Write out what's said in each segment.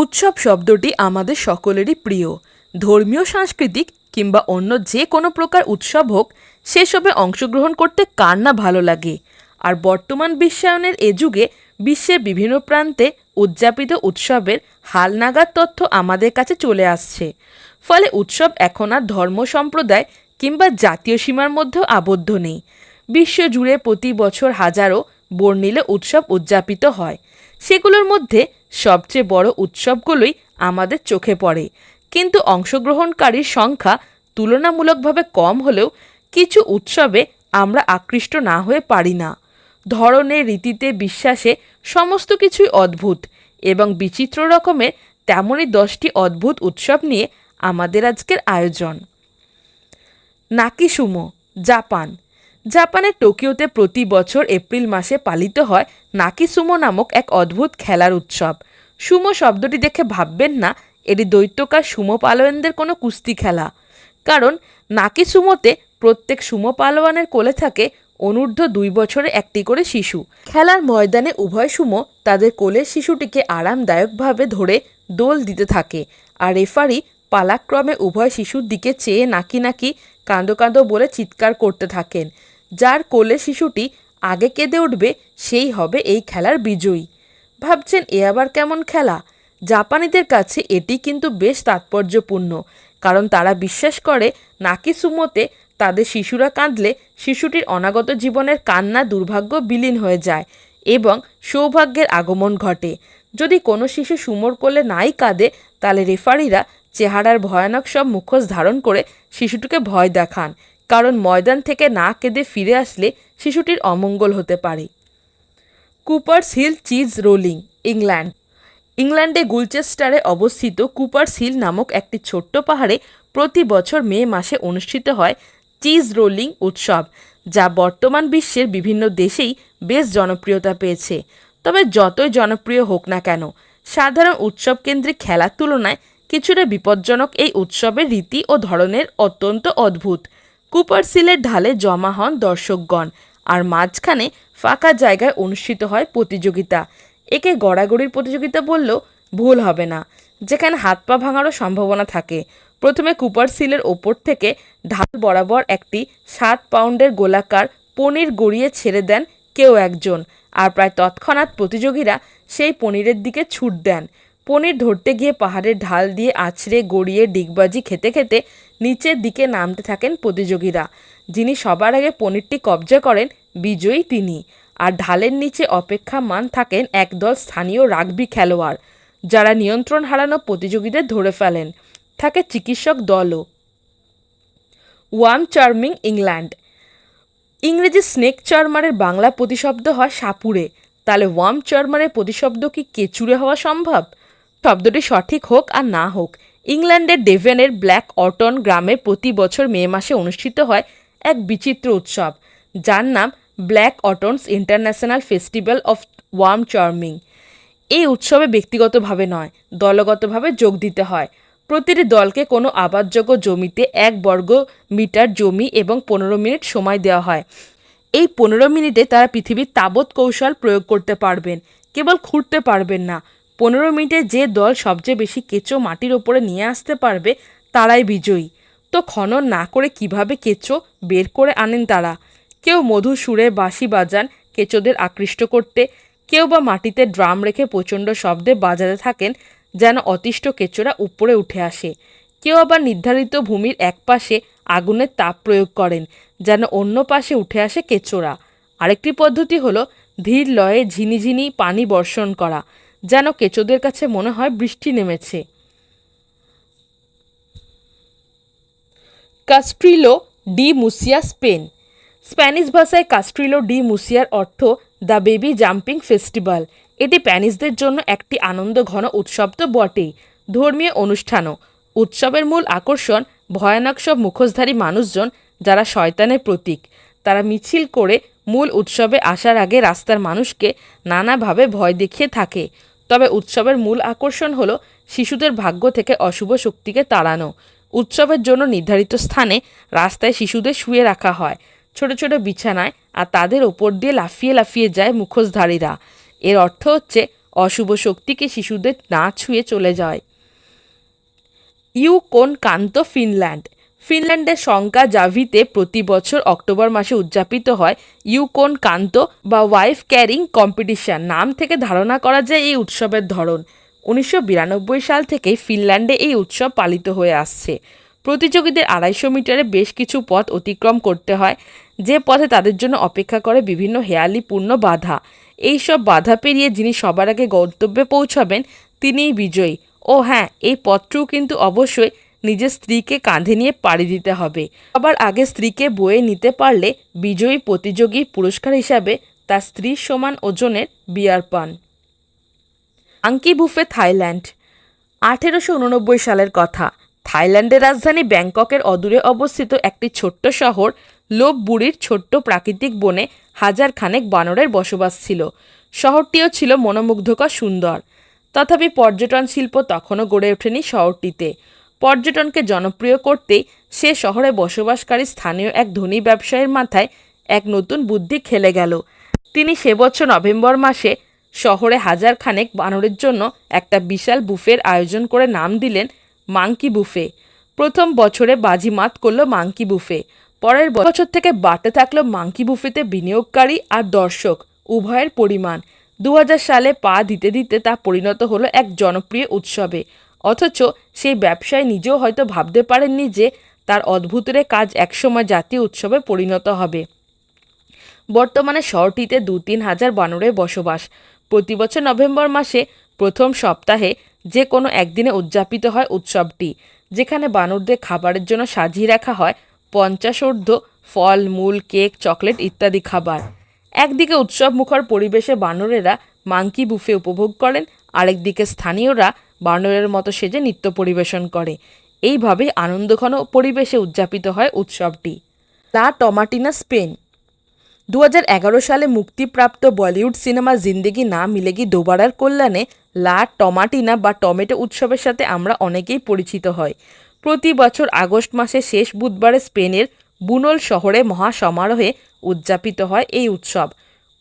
উৎসব শব্দটি আমাদের সকলেরই প্রিয়। ধর্মীয়, সাংস্কৃতিক কিংবা অন্য যে কোনো প্রকার উৎসব হোক, সেসবে অংশগ্রহণ করতে কার না ভালো লাগে? আর বর্তমান বিশ্বায়নের এ যুগে বিশ্বের বিভিন্ন প্রান্তে উদযাপিত উৎসবের হালনাগাদ তথ্য আমাদের কাছে চলে আসছে। ফলে উৎসব এখন আর ধর্ম সম্প্রদায় কিংবা জাতীয় সীমার মধ্যেও আবদ্ধ নেই। বিশ্বজুড়ে প্রতি বছর হাজারো বর্ণিলে উৎসব উদযাপিত হয়। সেগুলোর মধ্যে সবচেয়ে বড় উৎসবগুলোই আমাদের চোখে পড়ে। কিন্তু অংশগ্রহণকারীর সংখ্যা তুলনামূলকভাবে কম হলেও কিছু উৎসবে আমরা আকৃষ্ট না হয়ে পারি না। ধরনের রীতিতে, বিশ্বাসে সমস্ত কিছুই অদ্ভুত এবং বিচিত্র রকমের তেমনই দশটি অদ্ভুত উৎসব নিয়ে আমাদের আজকের আয়োজন। Naki sumo, Japan. জাপানের টোকিওতে প্রতি বছর এপ্রিল মাসে পালিত হয় নাকি সুমো নামক এক অদ্ভুত খেলার উৎসব। সুমো শব্দটি দেখে ভাববেন না, এটি দৈত্যকার সুমো পালোয়ানদের কোনো কুস্তি খেলা। কারণ নাকি সুমোতে প্রত্যেক সুমো পালোয়ানের কোলে থাকে অনূর্ধ্ব দুই বছরে একটি করে শিশু। খেলার ময়দানে উভয় সুমো তাদের কোলের শিশুটিকে আরামদায়কভাবে ধরে দোল দিতে থাকে আর রেফারি পালাক্রমে উভয় শিশুর দিকে চেয়ে নাকি নাকি কাঁদো কাঁদো বলে চিৎকার করতে থাকেন। যার কোলে শিশুটি আগে কেঁদে উঠবে, সেই হবে এই খেলার বিজয়ী। ভাবছেন, এ আবার কেমন খেলা? জাপানিদের কাছে এটি কিন্তু বেশ তাৎপর্যপূর্ণ, কারণ তারা বিশ্বাস করে, নাকি সুমোতে তাদের শিশুরা কাঁদলে শিশুটির অনাগত জীবনের কান্না দুর্ভাগ্য বিলীন হয়ে যায় এবং সৌভাগ্যের আগমন ঘটে। যদি কোনো শিশু সুমোর কোলে নাই কাঁদে, তাহলে রেফারিরা চেহারার ভয়ানক সব মুখোশ ধারণ করে শিশুটিকে ভয় দেখান। কারণ ময়দান থেকে না কেঁদে ফিরে আসলে শিশুটির অমঙ্গল হতে পারে। Cooper's hill cheese rolling, England. ইংল্যান্ডে গুলচেস্টারে অবস্থিত কুপার্স হিল নামক একটি ছোট্ট পাহাড়ে প্রতি বছর মে মাসে অনুষ্ঠিত হয় চিজ রোলিং উৎসব, যা বর্তমান বিশ্বের বিভিন্ন দেশেই বেশ জনপ্রিয়তা পেয়েছে। তবে যতই জনপ্রিয় হোক না কেন, সাধারণ উৎসব কেন্দ্রিক খেলার তুলনায় কিছুটা বিপজ্জনক এই উৎসবের রীতি ও ধরনের অত্যন্ত অদ্ভুত। কুপারসিলের ঢালে জমা হন দর্শকগণ আর মাঝখানে ফাঁকা জায়গায় অনুষ্ঠিত হয় প্রতিযোগিতা। একে গড়াগড়ির প্রতিযোগিতা বললেও ভুল হবে না, যেখানে হাত পা ভাঙারও সম্ভাবনা থাকে। প্রথমে কুপার সিলের ওপর থেকে ঢাল বরাবর একটি সাত পাউন্ডের গোলাকার পনির গড়িয়ে ছেড়ে দেন কেউ একজন, আর প্রায় তৎক্ষণাৎ প্রতিযোগীরা সেই পনিরের দিকে ছুট দেন। পনির ধরতে গিয়ে পাহাড়ের ঢাল দিয়ে আছড়ে গড়িয়ে ডিগবাজি খেতে খেতে নিচের দিকে নামতে থাকেন প্রতিযোগীরা, যিনি সবার আগে পনিরটি কবজা করেন বিজয়ী তিনি। আর ঢালের নিচে অপেক্ষামান থাকেন একদল স্থানীয় রাগবি খেলোয়াড়, যারা নিয়ন্ত্রণ হারানো প্রতিযোগীদের ধরে ফেলেন। থাকে চিকিৎসক দলও। Worm charming England. ইংরেজি স্নেক চার্মারের বাংলা প্রতিশব্দ হয় সাপুরে তাহলে ওয়াম চার্মারের প্রতিশব্দ কি কেচুড়ে হওয়া সম্ভব? শব্দটি সঠিক হোক আর না হোক, ইংল্যান্ডের ডেভেনের ব্ল্যাক অটন গ্রামে প্রতি বছর মে মাসে অনুষ্ঠিত হয় এক বিচিত্র উৎসব, যার নাম Blackawton international festival of worm charming. এই উৎসবে ব্যক্তিগতভাবে নয়, দলগতভাবে যোগ দিতে হয়। প্রতিটি দলকে কোনো আবাদযোগ্য জমিতে এক বর্গ মিটার জমি এবং পনেরো মিনিট সময় দেওয়া হয়। এই পনেরো মিনিটে তারা পৃথিবীর তাবৎ কৌশল প্রয়োগ করতে পারবেন, কেবল খুঁড়তে পারবেন না। পনেরো মিনিটে যে দল সবচেয়ে বেশি কেঁচো মাটির ওপরে নিয়ে আসতে পারবে, তারাই বিজয়ী। তো খনন না করে কীভাবে কেঁচো বের করে আনেন তারা? কেউ মধু সুরে বাঁশি বাজান কেঁচোদের আকৃষ্ট করতে, কেউ বা মাটিতে ড্রাম রেখে প্রচণ্ড শব্দে বাজাতে থাকেন যেন অতিষ্ঠ কেঁচোরা উপরে উঠে আসে। কেউ আবার নির্ধারিত ভূমির এক পাশে আগুনের তাপ প্রয়োগ করেন যেন অন্য পাশে উঠে আসে কেঁচোরা। আরেকটি পদ্ধতি হলো ধীর লয়ে ঝিনিঝিনি পানি বর্ষণ করা। যেন কেঁচোদের কাছে মনে হয় বৃষ্টি নেমেছে। Castrillo de Murcia, Spain. Spanish ভাষায় কাস্ট্রিলো ডি মুসিয়ার অর্থ দ্য বেবি জাম্পিং ফেস্টিভ্যাল এটি প্যানিশদের জন্য একটি আনন্দ ঘন উৎসব তো বটেই। ধর্মীয় অনুষ্ঠানও। উৎসবের মূল আকর্ষণ ভয়ানক সব মুখোশধারী মানুষজন যারা শয়তানের প্রতীক। তারা মিছিল করে মূল উৎসবে আসার আগে রাস্তার মানুষকে নানাভাবে ভয় দেখিয়ে থাকে। তবে উৎসবের মূল আকর্ষণ হলো শিশুদের ভাগ্য থেকে অশুভ শক্তিকে তাড়ানো। উৎসবের জন্য নির্ধারিত স্থানে রাস্তায় শিশুদের শুয়ে রাখা হয়। ছোট ছোট বিছানায় আর তাদের ওপর দিয়ে লাফিয়ে লাফিয়ে যায় মুখোশধারীরা। এর অর্থ হচ্ছে অশুভ শক্তিকে শিশুদের না ছুঁয়ে চলে যায়। ইউকোন কান্ত ফিনল্যান্ড ফিনল্যান্ডের সংখ্যা জাভিতে প্রতি বছর অক্টোবর মাসে উদযাপিত হয় ইউকোন কান্ত বা ওয়াইফ ক্যারিং কম্পিটিশন। নাম থেকে ধারণা করা যায় এই উৎসবের ধরন। উনিশশো বিরানব্বই সাল থেকে ফিনল্যান্ডে এই উৎসব পালিত হয়ে আসছে। প্রতিযোগীদের আড়াইশো মিটারে বেশ কিছু পথ অতিক্রম করতে হয়, যে পথে তাদের জন্য অপেক্ষা করে বিভিন্ন হেয়ালিপূর্ণ বাধা। এই সব বাধা পেরিয়ে যিনি সবার আগে গন্তব্যে পৌঁছাবেন, তিনিই বিজয়ী। ও হ্যাঁ এই পথটিও কিন্তু অবশ্যই নিজের স্ত্রীকে কাঁধে নিয়ে পাড়ি দিতে হবে। আবার আগে স্ত্রীকে বয়ে নিতে পারলে বিজয়ী প্রতিযোগী পুরস্কার হিসাবে তার স্ত্রীর সমান ওজনের বিয়ার পান। Monkey buffet, Thailand. আঠেরোশো উননব্বই সালের কথা। থাইল্যান্ডের রাজধানী ব্যাংককের অদূরে অবস্থিত একটি ছোট্ট শহর লোপবুড়ির ছোট্ট প্রাকৃতিক বনে হাজার খানেক বানরের বসবাস ছিল। শহরটিও ছিল মনোমুগ্ধকর সুন্দর। তথাপি পর্যটন শিল্প তখনও গড়ে ওঠেনি শহরটিতে। পর্যটনকে জনপ্রিয় করতেই সে শহরে বসবাসকারী স্থানীয় এক ধনী ব্যবসায়ীর মাথায় এক নতুন বুদ্ধি খেলে গেল। তিনি সে বছর নভেম্বর মাসে শহরে হাজার খানেক বানরের জন্য একটা বিশাল বুফের আয়োজন করে নাম দিলেন মাংকি বুফে। প্রথম বছরে বাজিমাত করল মাংকি বুফে। পরের বছর থেকে বাড়তে থাকল মাংকি বুফেতে বিনিয়োগকারী আর দর্শক, উভয়ের পরিমাণ। দু হাজার সালে পা দিতে দিতে তা পরিণত হলো এক জনপ্রিয় উৎসবে। অথচ সেই ব্যবসায়ী নিজেও হয়তো ভাবতে পারেননি যে তার অদ্ভুতরে কাজ একসময় জাতীয় উৎসবে পরিণত হবে। বর্তমানে শহরটিতে দু তিন হাজার বানরের বসবাস। প্রতি বছর নভেম্বর মাসে প্রথম সপ্তাহে যে কোনো একদিনে উদযাপিত হয় উৎসবটি, যেখানে বানরদের খাবারের জন্য সাজিয়ে রাখা হয় পঞ্চাশোর্ধ্ব ফল, মূল, কেক, চকলেট ইত্যাদি খাবার। একদিকে উৎসব মুখর পরিবেশে বানরেরা মাংকি বুফে উপভোগ করেন, আরেকদিকে স্থানীয়রা বানরের মতো সেজে নৃত্য পরিবেশন করে। এইভাবেই আনন্দঘন পরিবেশে উদযাপিত হয় উৎসবটি। La Tomatina, Spain. দু হাজার এগারো সালে মুক্তিপ্রাপ্ত বলিউড সিনেমা জিন্দেগি না মিলেগি দোবারার কল্যাণে লা টমাটিনা বা টমেটো উৎসবের সাথে আমরা অনেকেই পরিচিত হয়। প্রতি বছর আগস্ট মাসে শেষ বুধবারে স্পেনের বুনল শহরে মহা সমারোহে উদযাপিত হয় এই উৎসব।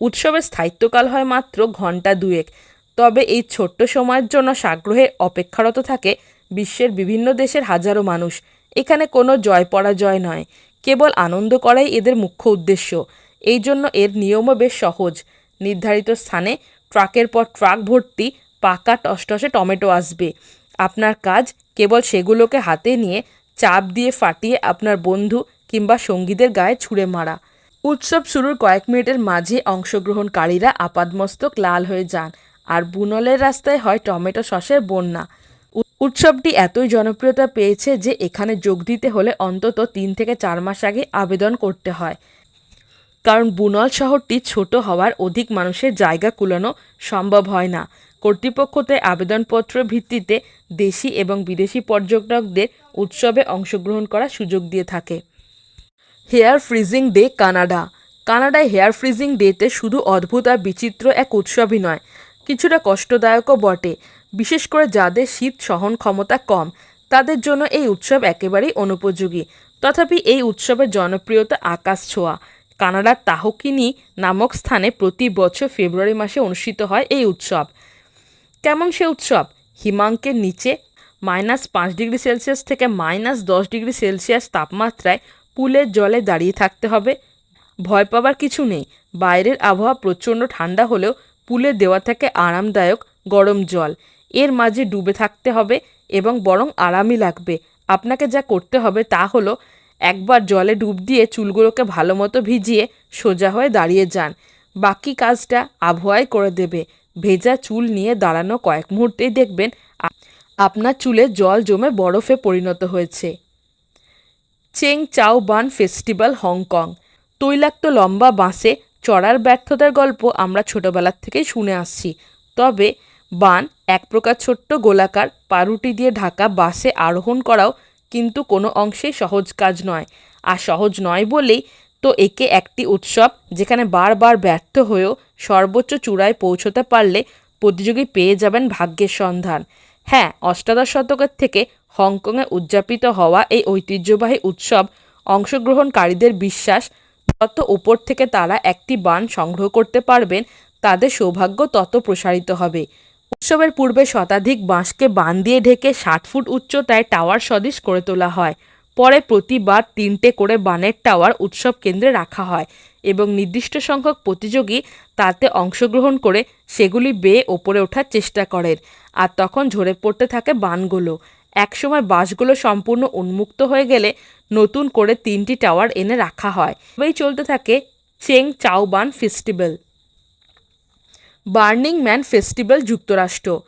উৎসবের স্থায়িত্বকাল হয় মাত্র ঘণ্টা দুয়েক। তবে এই ছোট্ট সময়ের জন্য সাগ্রহে অপেক্ষারত থাকে বিশ্বের বিভিন্ন দেশের হাজারো মানুষ। এখানে কোনো জয় পরাজয় নয়, কেবল আনন্দ করাই এদের মুখ্য উদ্দেশ্য। এই জন্য এর নিয়মও বেশ সহজ। নির্ধারিত স্থানে ট্রাকের পর ট্রাক ভর্তি পাকা টসটসে টমেটো আসবে। আপনার কাজ কেবল সেগুলোকে হাতে নিয়ে চাপ দিয়ে ফাটিয়ে আপনার বন্ধু কিংবা সঙ্গীদের গায়ে ছুঁড়ে মারা। উৎসব শুরুর কয়েক মিনিটের মাঝে অংশগ্রহণকারীরা আপাদমস্তক লাল হয়ে যান। আর বুনলের রাস্তায় হয় টমেটো সসের বন্যা। উৎসবটি এতই জনপ্রিয়তা পেয়েছে যে এখানে যোগ দিতে হলে অন্তত তিন থেকে চার মাস আগে আবেদন করতে হয়। কারণ বুনল শহরটি ছোট হওয়ার অধিক মানুষের জায়গা কুলানো সম্ভব হয় না। কর্তৃপক্ষতে আবেদনপত্র ভিত্তিতে দেশি এবং বিদেশি পর্যটকদের উৎসবে অংশগ্রহণ করার সুযোগ দিয়ে থাকে। Hair freezing day Canada. কানাডায় হেয়ার ফ্রিজিং ডেতে শুধু অদ্ভুত আর বিচিত্র এক উৎসবই নয় কিছুটা কষ্টদায়কও বটে, বিশেষ করে যাদের শীত সহন ক্ষমতা কম, তাদের জন্য এই উৎসব একেবারেই অনুপযোগী। তথাপি এই উৎসবের জনপ্রিয়তা আকাশ ছোঁয়া। কানাডার তাহকিনি নামক স্থানে প্রতি বছর ফেব্রুয়ারি মাসে অনুষ্ঠিত হয় এই উৎসব। কেমন সে উৎসব? হিমাঙ্কের নিচে মাইনাস পাঁচ ডিগ্রি সেলসিয়াস থেকে মাইনাস দশ ডিগ্রি সেলসিয়াস তাপমাত্রায় পুলের জলে দাঁড়িয়ে থাকতে হবে। ভয় পাবার কিছু নেই। বাইরের আবহাওয়া প্রচণ্ড ঠান্ডা হলেও পুলে দেওয়া থাকে আরামদায়ক গরম জল। এর মাঝে ডুবে থাকতে হবে এবং বরং আরামই লাগবে। আপনাকে যা করতে হবে তা হলো একবার জলে ডুব দিয়ে চুলগুলোকে ভালো মতো ভিজিয়ে সোজা হয়ে দাঁড়িয়ে যান। বাকি কাজটা আবহাওয়াই করে দেবে। ভেজা চুল নিয়ে দাঁড়ানো কয়েক মুহূর্তেই দেখবেন আপনার চুলে জল জমে বরফে পরিণত হয়েছে। চেং চাও বান ফেস্টিভ্যাল হংকং। তৈলাক্ত লম্বা বাঁশে চড়ার ব্যর্থতার গল্প আমরা ছোটবেলার থেকেই শুনে আসছি। তবে বান এক প্রকার ছোট্ট গোলাকার পাউরুটি দিয়ে ঢাকা বাসে আরোহণ করাও কিন্তু কোনো অংশেই সহজ কাজ নয়। আর সহজ নয় বলেই তো একে একটি উৎসব যেখানে বারবার ব্যর্থ হয়েও সর্বোচ্চ চূড়ায় পৌঁছতে পারলে প্রতিযোগী পেয়ে যাবেন ভাগ্যের সন্ধান। হ্যাঁ অষ্টাদশ শতকের থেকে হংকংয়ে উদযাপিত হওয়া এই ঐতিহ্যবাহী উৎসব অংশগ্রহণকারীদের বিশ্বাস যত উপর থেকে তারা একটি বান সংগ্রহ করতে পারবেন, তাদের সৌভাগ্য তত প্রসারিত হবে। উৎসবের পূর্বে শতাধিক বাঁশকে বান দিয়ে ঢেকে ষাট ফুট উচ্চতায় টাওয়ার সদৃশ করে তোলা হয়। পরে প্রতিবার তিনটে করে বানের টাওয়ার উৎসব কেন্দ্রে রাখা হয় এবং নির্দিষ্ট সংখ্যক প্রতিযোগী তাতে অংশগ্রহণ করে সেগুলি বেয়ে ওপরে ওঠার চেষ্টা করেন আর তখন ঝরে পড়তে থাকে বানগুলো। একসময় বাসগুলো সম্পূর্ণ উন্মুক্ত হয়ে গেলে নতুন করে তিনটি টাওয়ার এনে রাখা হয়। এভাবেই চলতে থাকে Cheung Chau Bun festival. Burning man festival যুক্তরাষ্ট্র।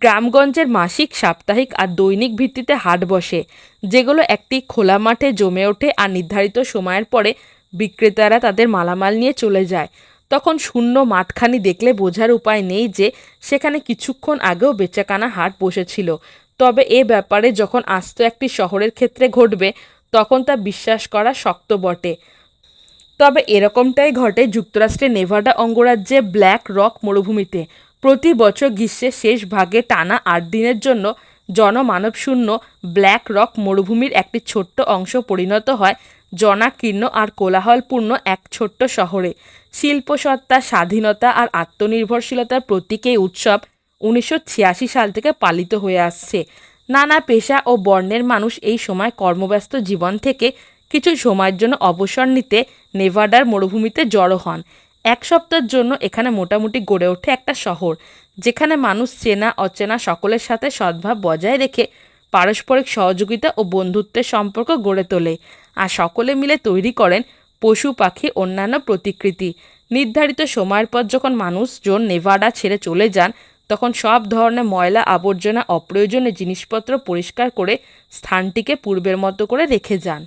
গ্রামগঞ্জের মাসিক, সাপ্তাহিক আর দৈনিক ভিত্তিতে হাট বসে, যেগুলো একটি খোলা মাঠে জমে ওঠে আর নির্ধারিত সময়ের পরে বিক্রেতারা তাদের মালামাল নিয়ে চলে যায়। তখন শূন্য মাঠখানি দেখলে বোঝার উপায় নেই যে সেখানে কিছুক্ষণ আগেও বেচাকানা হাট বসেছিল। তবে এ ব্যাপারে যখন আস্ত একটি শহরের ক্ষেত্রে ঘটবে তখন তা বিশ্বাস করা শক্ত বটে। তবে এরকমটাই ঘটে যুক্তরাষ্ট্রের নেভাডা অঙ্গরাজ্যে ব্ল্যাক রক মরুভূমিতে। প্রতি বছর গ্রীষ্মের শেষ ভাগে টানা আট দিনের জন্য জনমানবশূন্য ব্ল্যাক রক মরুভূমির একটি ছোট্ট অংশ পরিণত হয় জনাকীর্ণ আর কোলাহলপূর্ণ এক ছোট্ট শহরে। শিল্পসত্তা, স্বাধীনতা আর আত্মনির্ভরশীলতার প্রতীক এই উৎসব উনিশশো ছিয়াশি সাল থেকে পালিত হয়ে আসছে। নানা পেশা ও বর্ণের মানুষ এই সময় কর্মব্যস্ত জীবন থেকে কিছু সময়ের জন্য অবসর নিতে নেভাডার মরুভূমিতে জড়ো হন। এক সপ্তাহের জন্য এখানে মোটামুটি গড়ে ওঠে একটা শহর, যেখানে মানুষ চেনা, অচেনা সকলের সাথে সদ্ভাব বজায় রেখে পারস্পরিক সহযোগিতা ও বন্ধুত্বের সম্পর্ক গড়ে তোলে আর সকলে মিলে তৈরি করেন পশু, পাখি, অন্যান্য প্রতিকৃতি। নির্ধারিত সময়ের পর যখন মানুষজন নেভাডা ছেড়ে চলে যান তখন সব ধরনের ময়লা আবর্জনা অপ্রয়োজনীয় জিনিসপত্র পরিষ্কার করে স্থানটিকে পূর্বের মতো করে রেখে যান।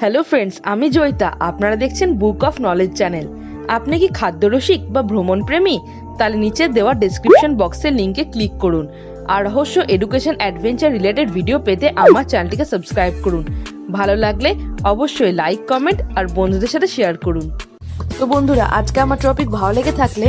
হ্যালো ফ্রেন্ডস আমি জয়িতা। আপনারা দেখছেন বুক অফ নলেজ চ্যানেল আপনি কি খাদ্যরসিক বা ভ্রমণ প্রেমী তাহলে নিচে দেওয়া ডেসক্রিপশন বক্সের লিঙ্কে ক্লিক করুন। আর রহস্য এডুকেশন অ্যাডভেঞ্চার রিলেটেড ভিডিও পেতে আমার চ্যানেলটিকে সাবস্ক্রাইব করুন। ভালো লাগলে অবশ্যই লাইক কমেন্ট আর বন্ধুদের সাথে শেয়ার করুন। তো বন্ধুরা আজকে আমার টপিক ভালো লেগে থাকলে